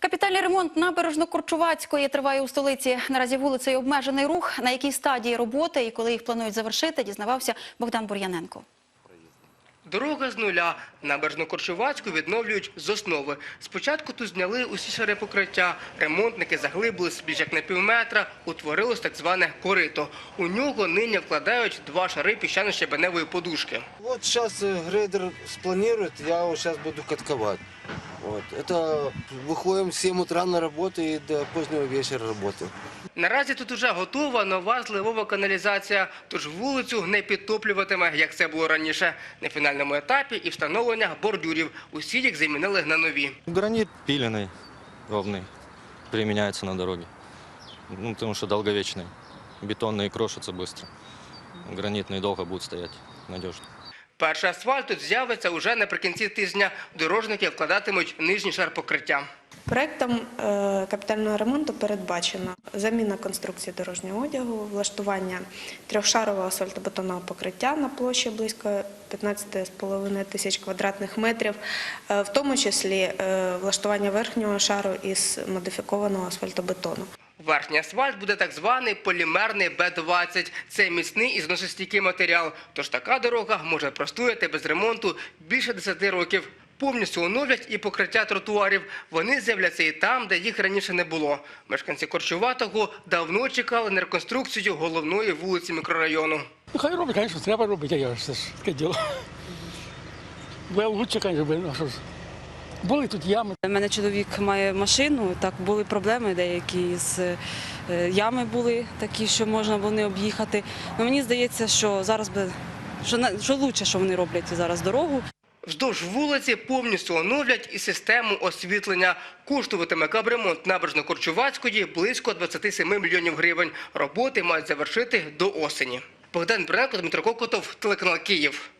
Капітальний ремонт набережно-Корчувацької триває у столиці. Наразі вулицею обмежений рух. На якій стадії роботи і коли їх планують завершити, дізнавався Богдан Бур'яненко. Дорога з нуля. Набережно-Корчувацьку відновлюють з основи. Спочатку тут зняли усі шари покриття. Ремонтники заглибились більш як на півметра. Утворилось так зване корито. У нього нині вкладають два шари піщано-щебеневої подушки. Вот сейчас грейдер спланирует, я вот сейчас буду катковать. Вот. Это выходим в 7 утра на работу и до позднего вечера работаем. Наразі тут уже готова нова зливова каналізація, тож вулицю не підтоплюватиме, як це було раніше. На фінальному етапі і встановлення бордюрів. Усі їх замінили на нові. Гранит пиленый, ровный, применяется на дороге. Ну, потому что долговечный. Бетонные крошатся быстро. Гранитные долго будут стоять надежно. Перший асфальт тут з'явиться уже наприкінці тижня. Дорожники вкладатимуть нижній шар покриття. Проектом е, капітального ремонту передбачено заміна конструкції дорожнього одягу, влаштування трьохшарового асфальтобетонного покриття на площі близько 15,5 тисяч квадратних метрів, е, в тому числі е, влаштування верхнього шару із модифікованого асфальтобетону. Верхній асфальт буде так званий полімерний Б-20. Це міцний і зносостійкий матеріал. Тож така дорога може простояти без ремонту більше 10 років. Повністю оновлять і покриття тротуарів. Вони з'являться і там, де їх раніше не було. Мешканці Корчуватого давно чекали на реконструкцію головної вулиці мікрорайону. Ну, хай робить, звісно, треба робити, а я ж це ж таке діло. Було лучше, звісно, ну, що. Були тут ями. У мене чоловік має машину, так були проблеми деякі з е, ями були такі, що можна було не об'їхати. Ну, мені здається, що зараз би що, на- що лучше, що вони роблять зараз дорогу. Вздовж вулиці повністю оновлять і систему освітлення. Коштуватиме капремонт набережно-Корчувацької близько 27 мільйонів гривень. Роботи мають завершити до осені. Богдан Бренко, Дмитро Кокотов, телеканал Київ.